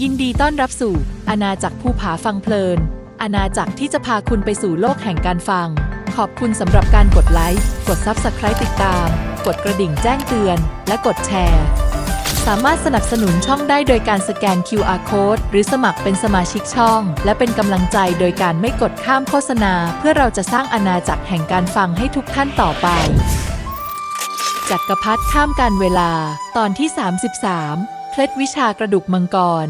ยินดีต้อนรับสู่อาณาจักรภูผาฟังเพลิน อาณาจักรที่จะพาคุณไปสู่โลกแห่งการฟัง ขอบคุณสำหรับการกดไลค์ กด Subscribe ติดตาม กดกระดิ่งแจ้งเตือน และกดแชร์ สามารถสนับสนุนช่องได้โดยการสแกน QR Code หรือสมัครเป็นสมาชิกช่อง และเป็นกำลังใจโดยการไม่กดข้ามโฆษณา เพื่อเราจะสร้างอาณาจักรแห่งการฟังให้ทุกท่านต่อไปจักรพรรดิข้ามการเวลาตอนที่ 33 เคล็ดวิชากระดูกมังกร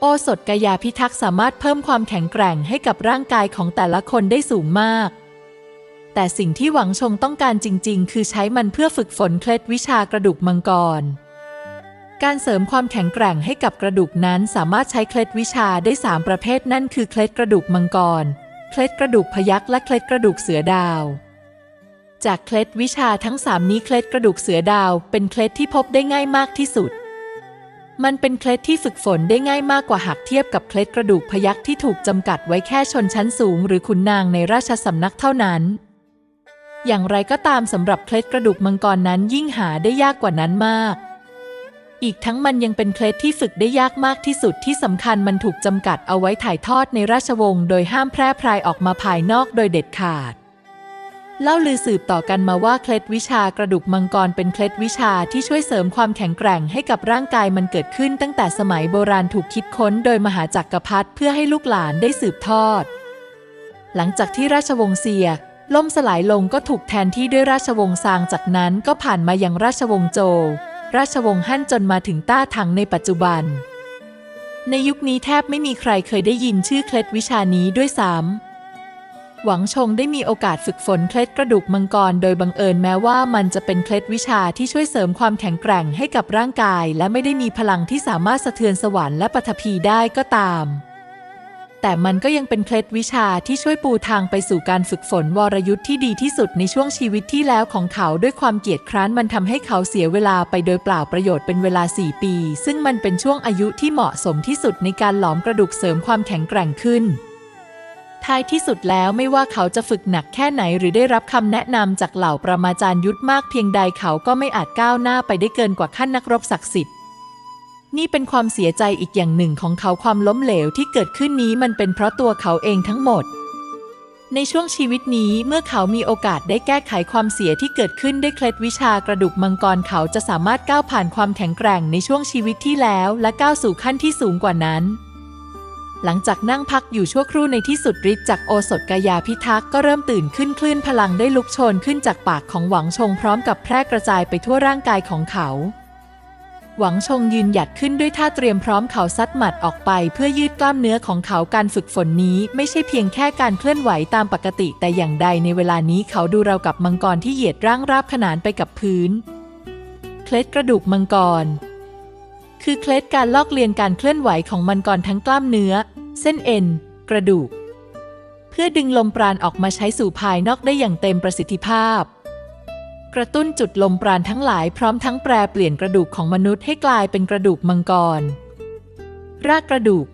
โอสถกายาพิทักษ์สามารถเพิ่มความแข็งแกร่งให้กับร่างกายของแต่ละคนได้สูงมาก แต่สิ่งที่หวังชงต้องการจริง ๆ คือใช้มันเพื่อฝึกฝนเคล็ดวิชากระดูกมังกร การเสริมความแข็งแกร่งให้กับกระดูกนั้นสามารถใช้เคล็ดวิชาได้ 3 ประเภทนั่นคือเคล็ดกระดูกมังกร เคล็ดกระดูกพยักและเคล็ดกระดูกเสือดาวจากเคล็ดวิชาทั้ง 3 นี้เคล็ดกระดูกเสือดาว เป็นเคล็ดที่พบได้ง่ายมากที่สุด มันเป็นเคล็ดที่ฝึกฝนได้ง่ายมากกว่าหากเทียบกับเคล็ดกระดูกพยักที่ถูกจำกัดไว้แค่ชนชั้นสูง หรือขุนนางในราชสำนักเท่านั้น อย่างไรก็ตามสำหรับเคล็ดกระดูกมังกรนั้นยิ่งหาได้ยากกว่านั้นมาก อีกทั้งมันยังเป็นเคล็ดที่ฝึกได้ยากมากที่สุดที่สำคัญมันถูกจำกัดเอาไว้ถ่ายทอดในราชวงศ์โดยห้ามแพร่พรายออกมาภายนอกโดยเด็ดขาด เล่าลือสืบต่อกันมาว่าเคล็ดวิชากระดูกมังกรเป็นเคล็ดวิชาที่ช่วยเสริมความแข็งแกร่งให้กับร่างกายมันเกิดขึ้นตั้งแต่สมัยโบราณถูกคิดค้นโดยมหาจักรพรรดิเพื่อให้ลูกหลานได้สืบทอด หลังจากที่ราชวงศ์เซียล่มสลายลงก็ถูกแทนที่ด้วยราชวงศ์ซางจากนั้นก็ผ่านมายังราชวงศ์โจวราชวงศ์ฮั่นจนมาถึงต้าถังในปัจจุบัน ในยุคนี้แทบไม่มีใครเคยได้ยินชื่อเคล็ดวิชานี้ด้วยซ้ำ หวังชงได้มีโอกาสฝึกฝนเคล็ดกระดูกมังกรโดยบังเอิญแม้ว่ามันจะเป็นเคล็ดวิชาที่ช่วยเสริมความแข็งแกร่งให้กับร่างกาย และไม่ได้มีพลังที่สามารถสะเทือนสวรรค์และปฐพีได้ก็ตาม แต่มันก็ยังเป็นเคล็ดวิชาที่ช่วยปูทางไปสู่การฝึกฝนวรยุทธ์ที่ดีที่สุดในช่วงชีวิตที่แล้วของเขาด้วยความเกียจคร้านมันทำให้เขาเสียเวลาไปโดยเปล่าประโยชน์เป็นเวลา 4 ปี ซึ่งมันเป็นช่วงอายุที่เหมาะสมที่สุดในการหลอมกระดูกเสริมความแข็งแกร่งขึ้น ท้ายที่สุดแล้วไม่ว่าเขาจะฝึกหนักแค่ไหน หรือได้รับคำแนะนำจากเหล่าประมาจารย์ยุทธมากเพียงใดเขาก็ไม่อาจก้าวหน้าไปได้เกินกว่าขั้นนักรบศักดิ์สิทธิ์นี่เป็นความเสียใจอีกอย่างหนึ่งของเขาความล้มเหลวที่เกิดขึ้นนี้มันเป็นเพราะตัวเขาเองทั้งหมด ในช่วงชีวิตนี้เมื่อเขามีโอกาสได้แก้ไขความเสียที่เกิดขึ้นได้เคล็ดวิชากระดูกมังกรเขาจะสามารถก้าวผ่านความแข็งแกร่งในช่วงชีวิตที่แล้ว และก้าวสู่ขั้นที่สูงกว่านั้น หลังจากนั่งพักอยู่ชั่วครู่ในที่สุดฤทธิ์จากโอสถกายาพิทักษ์ก็เริ่มตื่นขึ้นคลื่นพลังได้ลุกโชนขึ้นจากปากของหวังชงพร้อมกับแพร่กระจายไปทั่วร่างกายของเขา หวังชงยืนหยัดขึ้นด้วยท่าเตรียมพร้อมเขาซัดหมัดออกไป เพื่อยืดกล้ามเนื้อของเขาการฝึกฝนนี้ ไม่ใช่เพียงแค่การเคลื่อนไหวตามปกติ แต่อย่างใดในเวลานี้เขาดูเราวกับมังกรที่เหยียดร่างราบขนานไปกับพื้น เคล็ดกระดูกมังกร คือเคล็ดการลอกเลียนการเคลื่อนไหวของมันก่อนทั้งกล้ามเนื้อ เส้นเอ็น กระดูก เพื่อดึงลมปราณออกมาใช้สู่ภายนอกได้อย่างเต็มประสิทธิภาพ กระตุ้นจุดลมปราณทั้งหลายพร้อมทั้งแปรเปลี่ยนกระดูกของมนุษย์ให้กลายเป็นกระดูกมังกร รากกระดูก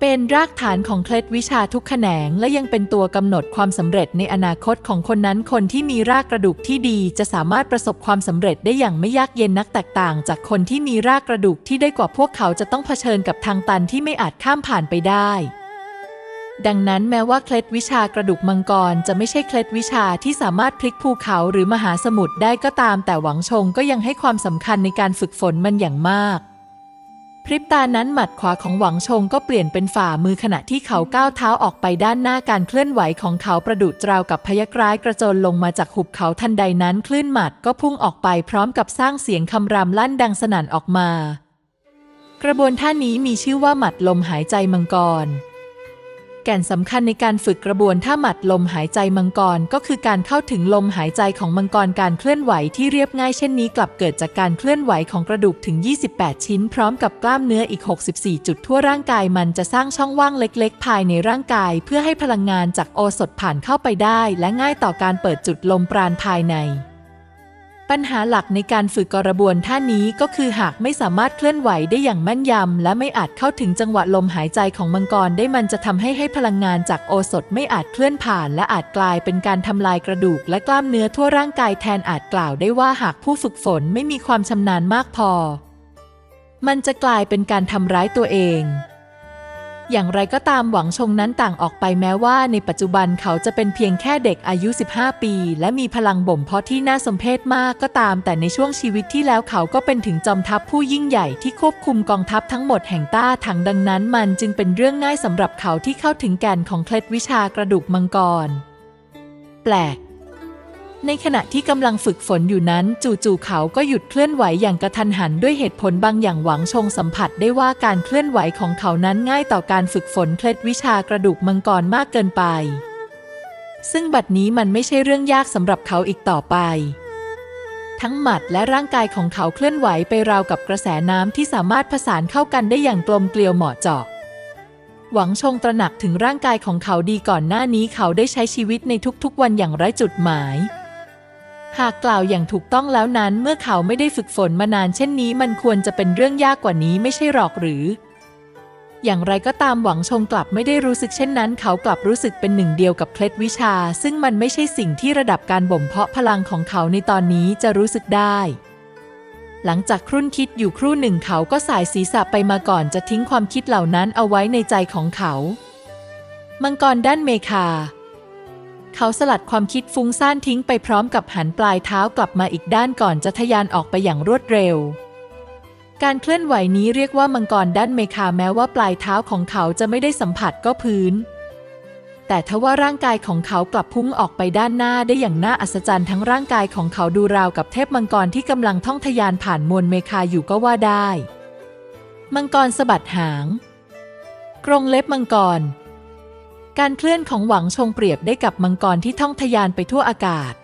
เป็นรากฐานของเคล็ดวิชาทุกแขนง และยังเป็นตัวกำหนดความสำเร็จในอนาคตของคนนั้นคนที่มีรากกระดูกที่ดี จะสามารถประสบความสำเร็จได้อย่างไม่ยากเย็นนักแตกต่าง จากคนที่มีรากกระดูกที่ได้กว่าพวกเขาจะต้องเผชิญกับทางตันที่ไม่อาจข้ามผ่านไปได้ดังนั้นแม้ว่าเคล็ดวิชากระดูกมังกรจะไม่ใช่เคล็ดวิชาที่สามารถพลิกภูเขาหรือมหาสมุทรได้ก็ตาม แต่หวังชงก็ยังให้ความสำคัญในการฝึกฝนมันอย่างมาก พริบตานั้นหมัดขวาของหวังชงก็เปลี่ยนเป็นฝ่ามือขณะที่เขาก้าวเท้าออกไปด้านหน้าการเคลื่อนไหวของเขาประดุจราวกับพยักร้ายกระโจนลงมาจากหุบเขาทันใดนั้นคลื่นหมัดก็พุ่งออกไปพร้อมกับสร้างเสียงคำรามลั่นดังสนั่นออกมา กระบวนท่านี้มีชื่อว่าหมัดลมหายใจมังกร ก่นสำคัญในการฝึกกระบวนท่าหมัดลมหายใจมังกร ก็คือการเข้าถึงลมหายใจของมังกรการเคลื่อนไหวที่เรียบง่ายเช่นนี้กลับเกิดจากการเคลื่อนไหวของกระดูกถึง 28 ชิ้น พร้อมกับกล้ามเนื้ออีก 64 จุดทั่วร่างกายมันจะสร้างช่องว่างเล็กๆ ภายในร่างกาย เพื่อให้พลังงานจากโอสถผ่านเข้าไปได้ และง่ายต่อการเปิดจุดลมปราณภายใน ปัญหาหลักในการฝึกกระบวนท่านี้ก็คือหากไม่สามารถเคลื่อนไหวได้อย่างแม่นยำ และไม่อาจเข้าถึงจังหวะลมหายใจของมังกรได้มันจะทำให้ให้พลังงานจากโอสถไม่อาจเคลื่อนผ่าน และอาจกลายเป็นการทำลายกระดูก และกล้ามเนื้อทั่วร่างกายแทนอาจกล่าวได้ว่าหากผู้ฝึกฝนไม่มีความชำนาญมากพอ มันจะกลายเป็นการทำร้ายตัวเอง อย่างไรก็ตามหวังชงนั้นต่างออกไปแม้ว่าในปัจจุบันเขาจะเป็นเพียงแค่เด็กอายุ 15 ปี และมีพลังบ่มเพาะที่น่าสมเพชมากก็ตาม แต่ในช่วงชีวิตที่แล้วเขาก็เป็นถึงจอมทัพผู้ยิ่งใหญ่ที่ควบคุมกองทัพทั้งหมดแห่งต้าถังดังนั้น มันจึงเป็นเรื่องง่ายสำหรับเขาที่เข้าถึงแก่นของเคล็ดวิชากระดูกมังกร แปลก ในขณะที่กำลังฝึกฝนอยู่นั้น จู่ๆเขาก็หยุดเคลื่อนไหวอย่างกระทันหันด้วยเหตุผลบางอย่างหวังชงสัมผัสได้ว่าการเคลื่อนไหวของเขานั้นง่ายต่อการฝึกฝนเคล็ดวิชากระดูกมังกรมากเกินไป ซึ่งบัดนี้มันไม่ใช่เรื่องยากสำหรับเขาอีกต่อไป ทั้งหมัดและร่างกายของเขาเคลื่อนไหวไปราวกับกระแสน้ำที่สามารถผสานเข้ากันได้อย่างกลมเกลียวเหมาะเจาะหวังชงตระหนักถึงร่างกายของเขาดีก่อนหน้านี้เขาได้ใช้ชีวิตในทุกๆ วันอย่างไร้จุดหมาย หากกล่าวอย่างถูกต้องแล้วนั้นเมื่อเขาไม่ได้ฝึกฝนมานานเช่นนี้ มันควรจะเป็นเรื่องยากกว่านี้ไม่ใช่หรอกหรือ อย่างไรก็ตามหวังชงกลับไม่ได้รู้สึกเช่นนั้น เขากลับรู้สึกเป็นหนึ่งเดียวกับเคล็ดวิชา ซึ่งมันไม่ใช่สิ่งที่ระดับการบ่มเพาะพลังของเขาในตอนนี้จะรู้สึกได้ หลังจากครุ่นคิดอยู่ครู่หนึ่งเขาก็สายศีรษะไปมาก่อนจะทิ้งความคิดเหล่านั้นเอาไว้ในใจของเขา มังกรด้านเมคา เขาสลัดความคิดฟุ้งซ่านทิ้งไปพร้อมกับหันปลายเท้ากลับมาอีกด้านก่อนจะทะยานออกไปอย่างรวดเร็ว การเคลื่อนไหวนี้เรียกว่ามังกรด้านเมคาแม้ว่าปลายเท้าของเขาจะไม่ได้สัมผัสก็พื้น แต่ทว่าร่างกายของเขากลับพุ่งออกไปด้านหน้าได้อย่างน่าอัศจรรย์ทั้งร่างกายของเขาดูราวกับเทพมังกรที่กำลังท่องทะยานผ่านมวลเมคาอยู่ก็ว่าได้ มังกรสะบัดหาง กรงเล็บมังกร การเคลื่อนของหวังชงเปรียบได้กับมังกรที่ท่องทะยานไปทั่วอากาศ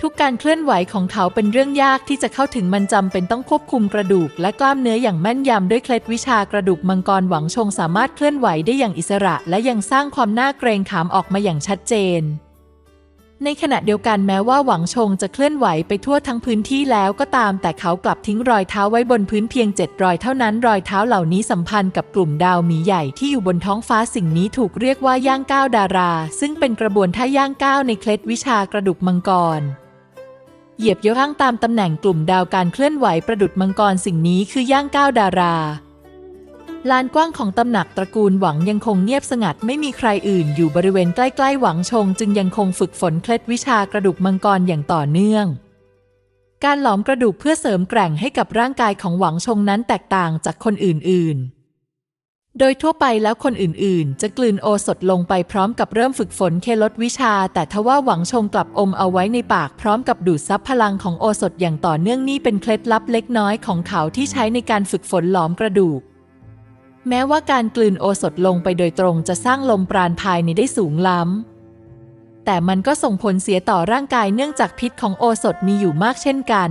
ทุกการเคลื่อนไหวของเขาเป็นเรื่องยากที่จะเข้าถึงมันจำเป็นต้องควบคุมกระดูก และกล้ามเนื้ออย่างแม่นยำด้วยเคล็ดวิชากระดูกมังกรหวังชงสามารถเคลื่อนไหวได้อย่างอิสระ และยังสร้างความน่าเกรงขามออกมาอย่างชัดเจน ในขณะเดียวกันแม้ว่าหวังชงจะเคลื่อนไหวไปทั่วทั้งพื้นที่แล้วก็ตาม แต่เขากลับทิ้งรอยเท้าไว้บนพื้นเพียงเจ็ดรอยเท่านั้นรอยเท้าเหล่านี้สัมพันธ์กับกลุ่มดาวหมีใหญ่ที่อยู่บนท้องฟ้าสิ่งนี้ถูกเรียกว่าย่างก้าวดารา ซึ่งเป็นกระบวนท่าย่างก้าวในเคล็ดวิชากระดูกมังกรเหยียบย่างตามตำแหน่งกลุ่มดาวการเคลื่อนไหวประดุดมังกรสิ่งนี้คือย่างก้าวดารา ลานกว้างของตำหนักตระกูลหวังยังคงเงียบสงัดไม่มีใครอื่นอยู่บริเวณใกล้ๆหวังชง จึงยังคงฝึกฝนเคล็ดวิชากระดูกมังกรอย่างต่อเนื่อง การหลอมกระดูกเพื่อเสริมแกร่งให้กับร่างกายของหวังชงนั้นแตกต่างจากคนอื่นๆโดยทั่วไปแล้วคนอื่นๆ จะกลืนโอสถลงไปพร้อมกับเริ่มฝึกฝนเคลดวิชา แต่ทว่าหวังชงกลับอมเอาไว้ในปากพร้อมกับดูดซับพลังของโอสถอย่างต่อเนื่องนี่เป็นเคล็ดลับเล็กน้อยของเขาที่ใช้ในการฝึกฝนหลอมกระดูก แม้ว่าการกลืนโอสถลงไปโดยตรงจะสร้างลมปราณภายในได้สูงล้ำ แต่มันก็ส่งผลเสียต่อร่างกายเนื่องจากพิษของโอสถมีอยู่มากเช่นกัน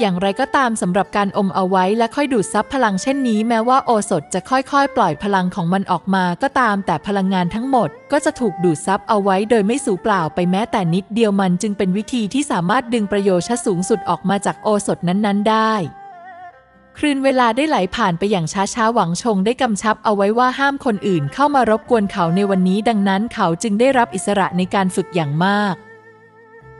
อย่างไรก็ตามสำหรับการอมเอาไว้และค่อยดูดซับพลังเช่นนี้ แม้ว่าโอสถจะค่อยๆ ปล่อยพลังของมันออกมาก็ตามแต่พลังงานทั้งหมด ก็จะถูกดูดซับเอาไว้โดยไม่สูญเปล่าไปแม้แต่นิดเดียวมันจึงเป็นวิธีที่สามารถดึงประโยชน์สูงสุดออกมาจากโอสถนั้นๆ ได้ คลื่นเวลาได้ไหลผ่านไปอย่างช้าๆ หวังชงได้กำชับเอาไว้ว่าห้ามคนอื่นเข้ามารบกวนเขาในวันนี้ ดังนั้นเขาจึงได้รับอิสระในการฝึกอย่างมาก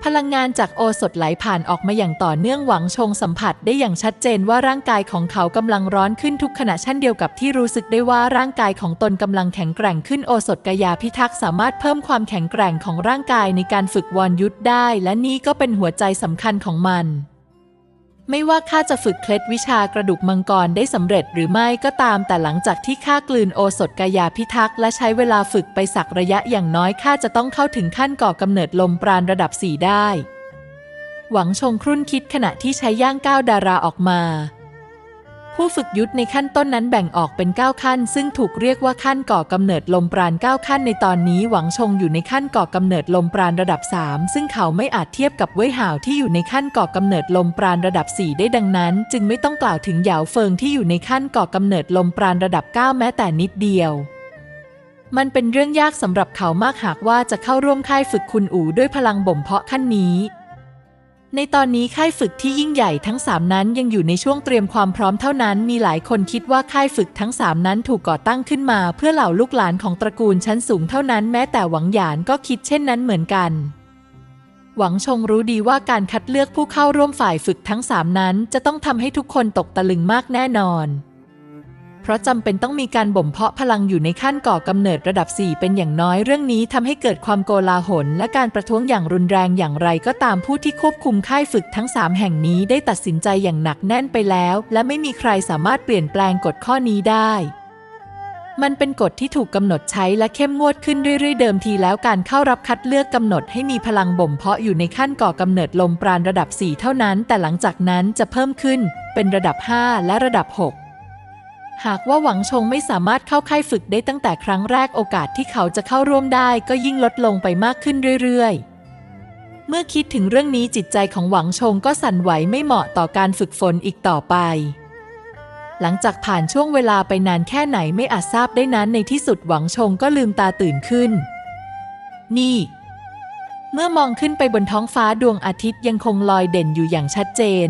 พลังงานจากโอสถไหลผ่านออกมาอย่างต่อเนื่องหวังชงสัมผัสได้อย่างชัดเจนว่าร่างกายของเขากำลังร้อนขึ้นทุกขณะเช่นเดียวกับที่รู้สึกได้ว่าร่างกายของตนกำลังแข็งแกร่งขึ้นโอสถกายาพิทักษ์สามารถเพิ่มความแข็งแกร่งของร่างกายในการฝึกวอรยุทธได้ และนี่ก็เป็นหัวใจสำคัญของมัน ไม่ว่าข้าจะฝึกเคล็ดวิชากระดูกมังกรได้สำเร็จหรือไม่ก็ตามแต่หลังจากที่ข้ากลืนโอสถกายาพิทักษ์และใช้เวลาฝึกไปสักระยะอย่างน้อยข้าจะต้องเข้าถึงขั้นก่อกำเนิดลมปราณระดับสี่ได้ หวังชงครุ่นคิดขณะที่ใช้ย่างก้าวดาราออกมา ผู้ฝึกยุทธในขั้นต้นนั้นแบ่งออกเป็น 9 ขั้น ซึ่งถูกเรียกว่าขั้นก่อกำเนิดลมปราณ 9 ขั้นในตอนนี้หวังชงอยู่ในขั้นก่อกำเนิดลมปราณระดับ 3 ซึ่งเขาไม่อาจเทียบกับเว่ยห่าวที่อยู่ในขั้นก่อกำเนิดลมปราณระดับ 4 ได้ดังนั้น จึงไม่ต้องกล่าวถึงเหยาเฟิงที่อยู่ในขั้นก่อกำเนิดลมปราณระดับ 9 แม้แต่นิดเดียวมันเป็นเรื่องยากสำหรับเขามากหากว่าจะเข้าร่วมค่ายฝึกคุณอู่ด้วยพลังบ่มเพาะขั้นนี้ ในตอนนี้ค่ายฝึกที่ยิ่งใหญ่ทั้ง 3 นั้นยังอยู่ในช่วงเตรียมความพร้อมเท่านั้น มีหลายคนคิดว่าค่ายฝึกทั้ง 3 นั้นถูกก่อตั้งขึ้นมา เพื่อเหล่าลูกหลานของตระกูลชั้นสูงเท่านั้นแม้แต่หวังหยานก็คิดเช่นนั้นเหมือนกัน หวังชงรู้ดีว่าการคัดเลือกผู้เข้าร่วมฝ่ายฝึกทั้งสามนั้น จะต้องทำให้ทุกคนตกตะลึงมากแน่นอน เพราะจำเป็นต้องมีการบ่มเพาะพลังอยู่ในขั้นก่อกำเนิดระดับ 4 เป็นอย่างน้อยเรื่องนี้ทำให้เกิดความโกลาหล และการประท้วงอย่างรุนแรงอย่างไรก็ตามผู้ที่ควบคุมค่ายฝึกทั้ง 3 แห่งนี้ได้ตัดสินใจอย่างหนักแน่นไปแล้ว และไม่มีใครสามารถเปลี่ยนแปลงกฎข้อนี้ได้มันเป็นกฎที่ถูกกำหนดใช้และเข้มงวดขึ้นเรื่อยๆ เดิมทีแล้วการเข้ารับคัดเลือกกำหนดให้มีพลังบ่มเพาะอยู่ในขั้นก่อกำเนิดลมปราณระดับ 4 เท่านั้น แต่หลังจากนั้นจะเพิ่มขึ้นเป็นระดับ 5 และระดับ 6 หากว่าหวังชงไม่สามารถเข้าค่ายฝึกได้ตั้งแต่ครั้งแรกโอกาสที่เขาจะเข้าร่วมได้ก็ยิ่งลดลงไปมากขึ้นเรื่อยๆ เมื่อคิดถึงเรื่องนี้จิตใจของหวังชงก็สั่นไหวไม่เหมาะต่อการฝึกฝนอีกต่อไป หลังจากผ่านช่วงเวลาไปนานแค่ไหนไม่อาจทราบได้นั้นในที่สุดหวังชงก็ลืมตาตื่นขึ้น นี่ เมื่อมองขึ้นไปบนท้องฟ้าดวงอาทิตย์ยังคงลอยเด่นอยู่อย่างชัดเจน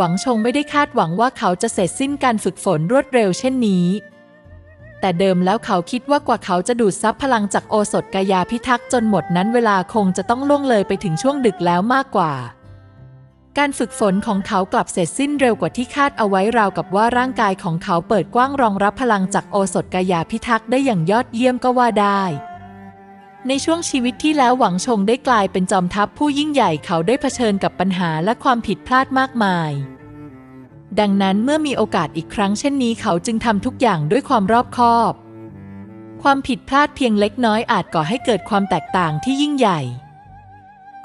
หวังชงไม่ได้คาดหวังว่าเขาจะเสร็จสิ้นการฝึกฝนรวดเร็วเช่นนี้ แต่เดิมแล้วเขาคิดว่ากว่าเขาจะดูดซับพลังจากโอสถกายาพิทักษ์จนหมดนั้นเวลาคงจะต้องล่วงเลยไปถึงช่วงดึกแล้วมากกว่า การฝึกฝนของเขากลับเสร็จสิ้นเร็วกว่าที่คาดเอาไว้ราวกับว่าร่างกายของเขาเปิดกว้างรองรับพลังจากโอสถกายาพิทักษ์ได้อย่างยอดเยี่ยมก็ว่าได้ ในช่วงชีวิตที่แล้วหวังชงได้กลายเป็นจอมทัพผู้ยิ่งใหญ่เขาได้เผชิญกับปัญหาและความผิดพลาดมากมาย ดังนั้นเมื่อมีโอกาสอีกครั้งเช่นนี้เขาจึงทำทุกอย่างด้วยความรอบคอบ ความผิดพลาดเพียงเล็กน้อยอาจก่อให้เกิดความแตกต่างที่ยิ่งใหญ่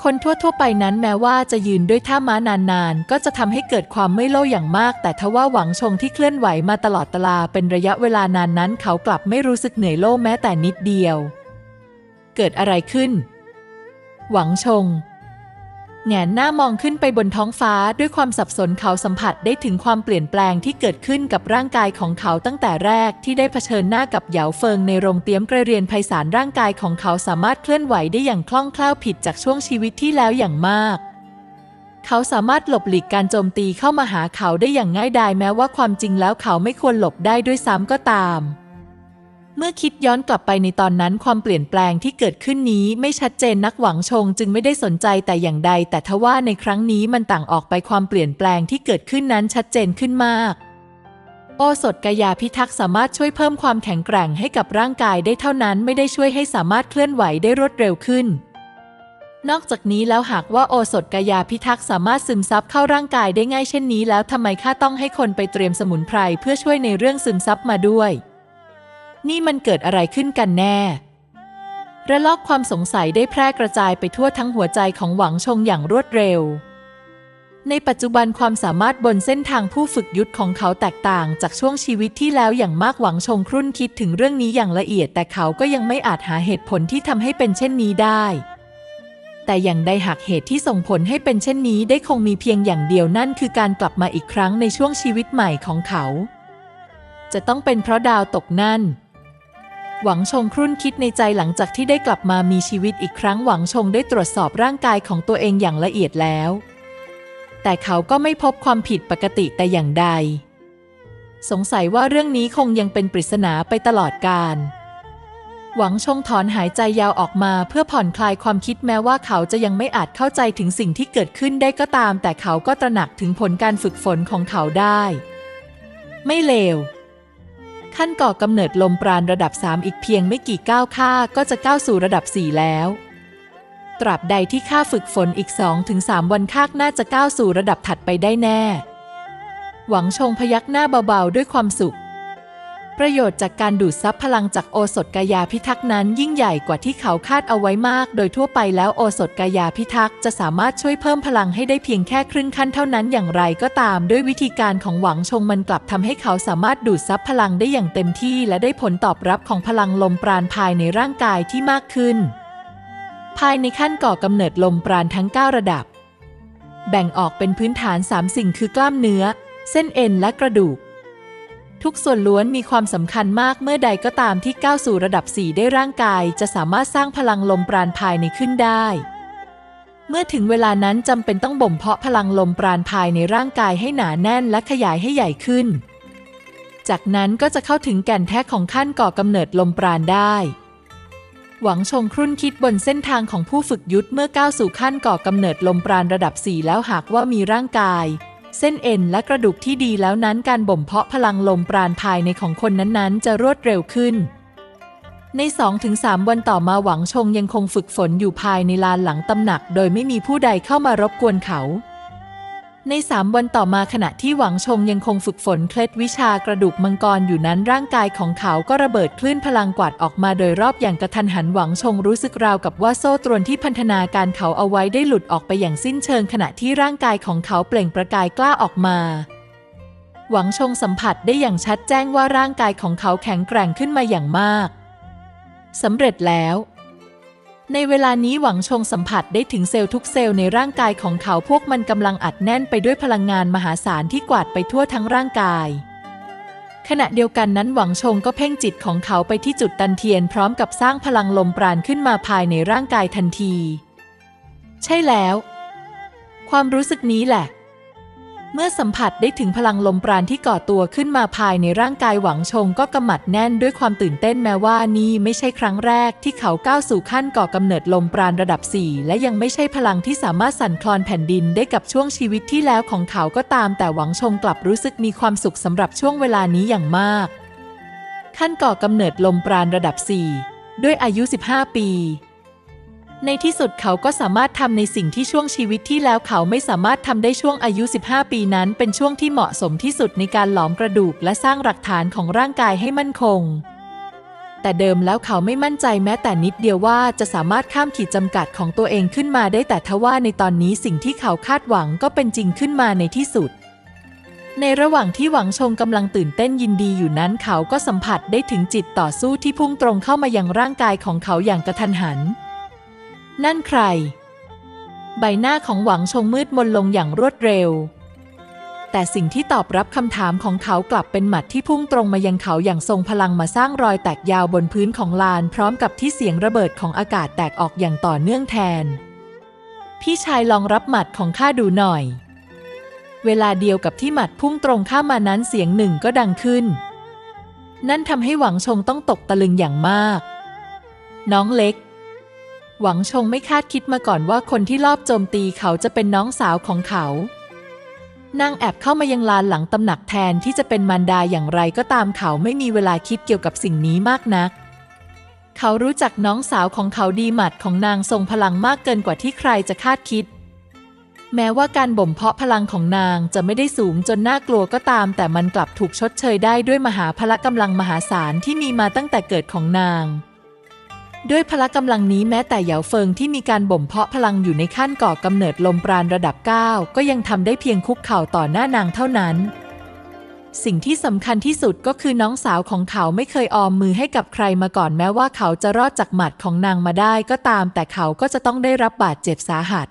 คนทั่วๆไปนั้นแม้ว่าจะยืนด้วยท่าม้านานๆ ก็จะทำให้เกิดความไม่โล่อย่างมาก แต่ทว่าหวังชงที่เคลื่อนไหวมาตลอดตลาเป็นระยะเวลานานนั้น เขากลับไม่รู้สึกเหนื่อยโล่แม้แต่นิดเดียว เกิดอะไรขึ้น หวังชง แงนหน้ามองขึ้นไปบนท้องฟ้าด้วยความสับสนเขาสัมผัสได้ถึงความเปลี่ยนแปลงที่เกิดขึ้นกับร่างกายของเขาตั้งแต่แรกที่ได้เผชิญหน้ากับเหยาเฟิงในโรงเตรียมกระเรียนไพศาลร่างกายของเขาสามารถเคลื่อนไหวได้อย่างคล่องแคล่วผิดจากช่วงชีวิตที่แล้วอย่างมากเขาสามารถหลบหลีกการโจมตีเข้ามาหาเขาได้อย่างง่ายดายแม้ว่าความจริงแล้วเขาไม่ควรหลบได้ด้วยซ้ำก็ตาม เมื่อคิดย้อนกลับไปในตอนนั้นความเปลี่ยนแปลงที่เกิดขึ้นนี้ไม่ชัดเจนนักหวังชงจึงไม่ได้สนใจแต่อย่างใด แต่ทว่าในครั้งนี้มันต่างออกไปความเปลี่ยนแปลงที่เกิดขึ้นนั้นชัดเจนขึ้นมาก โอสถกายาพิทักษ์สามารถช่วยเพิ่มความแข็งแกร่งให้กับร่างกายได้เท่านั้นไม่ได้ช่วยให้สามารถเคลื่อนไหวได้รวดเร็วขึ้น นอกจากนี้แล้วหากว่าโอสถกายาพิทักษ์สามารถซึมซับเข้าร่างกายได้ง่ายเช่นนี้ แล้วทำไมข้าต้องให้คนไปเตรียมสมุนไพรเพื่อช่วยในเรื่องซึมซับมาด้วย นี่มันเกิดอะไรขึ้นกันแน่ ระลอกความสงสัยได้แพร่กระจายไปทั่วทั้งหัวใจของหวังชงอย่างรวดเร็ว ในปัจจุบันความสามารถบนเส้นทางผู้ฝึกยุทธของเขาแตกต่างจากช่วงชีวิตที่แล้วอย่างมากหวังชงครุ่นคิดถึงเรื่องนี้อย่างละเอียด แต่เขาก็ยังไม่อาจหาเหตุผลที่ทำให้เป็นเช่นนี้ได้แต่อย่างใดหากเหตุที่ส่งผลให้เป็นเช่นนี้ได้คงมีเพียงอย่างเดียวนั่นคือการกลับมาอีกครั้งในช่วงชีวิตใหม่ของเขา จะต้องเป็นเพราะดาวตกนั่น หวังชงครุ่นคิดในใจหลังจากที่ได้กลับมามีชีวิตอีกครั้งหวังชงได้ตรวจสอบร่างกายของตัวเองอย่างละเอียดแล้ว แต่เขาก็ไม่พบความผิดปกติแต่อย่างใด สงสัยว่าเรื่องนี้คงยังเป็นปริศนาไปตลอดกาลหวังชงถอนหายใจยาวออกมาเพื่อผ่อนคลายความคิดแม้ว่าเขาจะยังไม่อาจเข้าใจถึงสิ่งที่เกิดขึ้นได้ก็ตาม แต่เขาก็ตระหนักถึงผลการฝึกฝนของเขาได้ ไม่เลว ขั้นก่อกำเนิดลมปราณระดับ 3 อีกเพียงไม่กี่ก้าวข้าก็จะก้าวสู่ระดับ 4 แล้ว ตราบใดที่ข้าฝึกฝนอีก 2-3 วันข้าน่าจะก้าวสู่ระดับถัดไปได้แน่ หวังชงพยักหน้าเบาๆ ด้วยความสุข ประโยชน์จากการดูดซับพลังจากโอสถกายาพิทักษ์นั้นยิ่งใหญ่กว่าที่เขาคาดเอาไว้มาก โดยทั่วไปแล้วโอสถกายาพิทักษ์จะสามารถช่วยเพิ่มพลังให้ได้เพียงแค่ครึ่งขั้นเท่านั้นอย่างไรก็ตาม ด้วยวิธีการของหวังชงมันกลับทำให้เขาสามารถดูดซับพลังได้อย่างเต็มที่ และได้ผลตอบรับของพลังลมปราณภายในร่างกายที่มากขึ้น ภายในขั้นก่อกำเนิดลมปราณทั้ง 9 ระดับ แบ่งออกเป็นพื้นฐาน 3 สิ่งคือกล้ามเนื้อ เส้นเอ็นและกระดูก ทุกส่วนล้วนมีความสำคัญมากเมื่อใดก็ตามที่ก้าวสู่ระดับ 4 ได้ร่างกาย จะสามารถสร้างพลังลมปราณภายในขึ้นได้ เมื่อถึงเวลานั้นจำเป็นต้องบ่มเพาะพลังลมปราณภายในร่างกายให้หนาแน่นและขยายให้ใหญ่ขึ้น จากนั้นก็จะเข้าถึงแก่นแท้ของขั้นก่อกำเนิดลมปราณได้ หวังชงครุ่นคิดบนเส้นทางของผู้ฝึกยุทธเมื่อก้าวสู่ขั้นก่อกำเนิดลมปราณระดับ 4 แล้วหากว่ามีร่างกาย เส้นเอ็นและกระดูกที่ดีแล้วนั้นการบ่มเพาะพลังลมปราณภายในของคนนั้นๆ จะรวดเร็วขึ้น ใน 2-3 วันต่อมาหวังชงยังคงฝึกฝนอยู่ภายในลานหลังตำหนัก โดยไม่มีผู้ใดเข้ามารบกวนเขา ใน3วันต่อมาขณะที่หวังชงยังคงฝึกฝนเคล็ดวิชากระดูกมังกรอยู่นั้นร่างกายของเขาก็ระเบิดคลื่นพลังกวาดออกมาโดยรอบอย่างกระทันหันหวังชงรู้สึกราวกับว่าโซ่ตรวนที่พันธนาการเขาเอาไว้ได้หลุดออกไปอย่างสิ้นเชิงขณะที่ร่างกายของเขาเปล่งประกายกล้าออกมา หวังชงสัมผัสได้อย่างชัดแจ้งว่าร่างกายของเขาแข็งแกร่งขึ้นมาอย่างมากสำเร็จแล้ว ในเวลานี้หวังชงสัมผัสได้ถึงเซลล์ทุกเซลล์ในร่างกายของเขาพวกมันกำลังอัดแน่นไปด้วยพลังงานมหาศาลที่กวาดไปทั่วทั้งร่างกาย ขณะเดียวกันนั้นหวังชงก็เพ่งจิตของเขาไปที่จุดตันเทียนพร้อมกับสร้างพลังลมปราณขึ้นมาภายในร่างกายทันที ใช่แล้ว ความรู้สึกนี้แหละ เมื่อสัมผัสได้ถึงพลังลมปราณที่ก่อตัวขึ้นมาภายในร่างกายหวังชงก็กำมัดแน่นด้วยความตื่นเต้นแม้ว่านี่ไม่ใช่ครั้งแรกที่เขาก้าวสู่ขั้นก่อกำเนิดลมปราณระดับ 4 และยังไม่ใช่พลังที่สามารถสั่นคลอนแผ่นดินได้กับช่วงชีวิตที่แล้วของเขาก็ตามแต่หวังชงกลับรู้สึกมีความสุขสำหรับช่วงเวลานี้อย่างมาก ขั้นก่อกำเนิดลมปราณระดับ 4 ด้วยอายุ 15 ปี ในที่สุดเขาก็สามารถทำในสิ่งที่ช่วงชีวิตที่แล้วเขาไม่สามารถทำได้ช่วงอายุ 15 ปีนั้น เป็นช่วงที่เหมาะสมที่สุดในการหลอมกระดูกและสร้างหลักฐานของร่างกายให้มั่นคง แต่เดิมแล้วเขาไม่มั่นใจแม้แต่นิดเดียวว่าจะสามารถข้ามขีดจำกัดของตัวเองขึ้นมาได้แต่ทว่าในตอนนี้สิ่งที่เขาคาดหวังก็เป็นจริงขึ้นมาในที่สุดในระหว่างที่หวังชงกำลังตื่นเต้นยินดีอยู่นั้นเขาก็สัมผัสได้ถึงจิตต่อสู้ที่พุ่งตรงเข้ามายังร่างกายของเขาอย่างกระทันหัน นั่นใคร ใบหน้าของหวังชงมืดมนลงอย่างรวดเร็ว แต่สิ่งที่ตอบรับคำถามของเขากลับเป็นหมัดที่พุ่งตรงมายังเขาอย่างทรงพลังมาสร้างรอยแตกยาวบนพื้นของลาน พร้อมกับที่เสียงระเบิดของอากาศแตกออกอย่างต่อเนื่องแทน พี่ชายลองรับหมัดของข้าดูหน่อย เวลาเดียวกับที่หมัดพุ่งตรงข้ามมานั้นเสียงหนึ่งก็ดังขึ้น นั่นทำให้หวังชงต้องตกตะลึงอย่างมาก น้องเล็ก หวังชงไม่คาดคิดมาก่อนว่าคนที่ลอบโจมตีเขาจะเป็นน้องสาวของเขา นางแอบเข้ามายังลานหลังตำหนักแทนที่จะเป็นมารดาอย่างไรก็ตามเขาไม่มีเวลาคิดเกี่ยวกับสิ่งนี้มากนัก เขารู้จักน้องสาวของเขาดีหมัดของนางทรงพลังมากเกินกว่าที่ใครจะคาดคิด แม้ว่าการบ่มเพาะพลังของนางจะไม่ได้สูงจนน่ากลัวก็ตาม แต่มันกลับถูกชดเชยได้ด้วยมหาพละกำลังมหาศาลที่มีมาตั้งแต่เกิดของนาง ด้วยพละกำลังนี้แม้แต่เหยาเฟิงที่มีการบ่มเพาะพลังอยู่ในขั้นก่อกำเนิดลมปราณระดับ 9 ก็ยังทำได้เพียงคุกเข่าต่อหน้านางเท่านั้น สิ่งที่สำคัญที่สุดก็คือน้องสาวของเขาไม่เคยออมมือให้กับใครมาก่อนแม้ว่าเขาจะรอดจากหมัดของนางมาได้ก็ตาม แต่เขาก็จะต้องได้รับบาดเจ็บสาหัส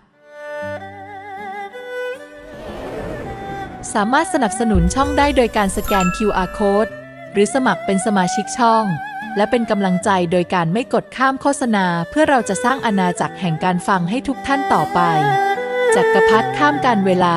สามารถสนับสนุนช่องได้โดยการสแกน QR Code หรือสมัครเป็นสมาชิกช่อง และเป็นกำลังใจโดยการไม่กดข้ามโฆษณา เพื่อเราจะสร้างอาณาจักรแห่งการฟังให้ทุกท่านต่อไปจักรพรรดิข้ามการเวลา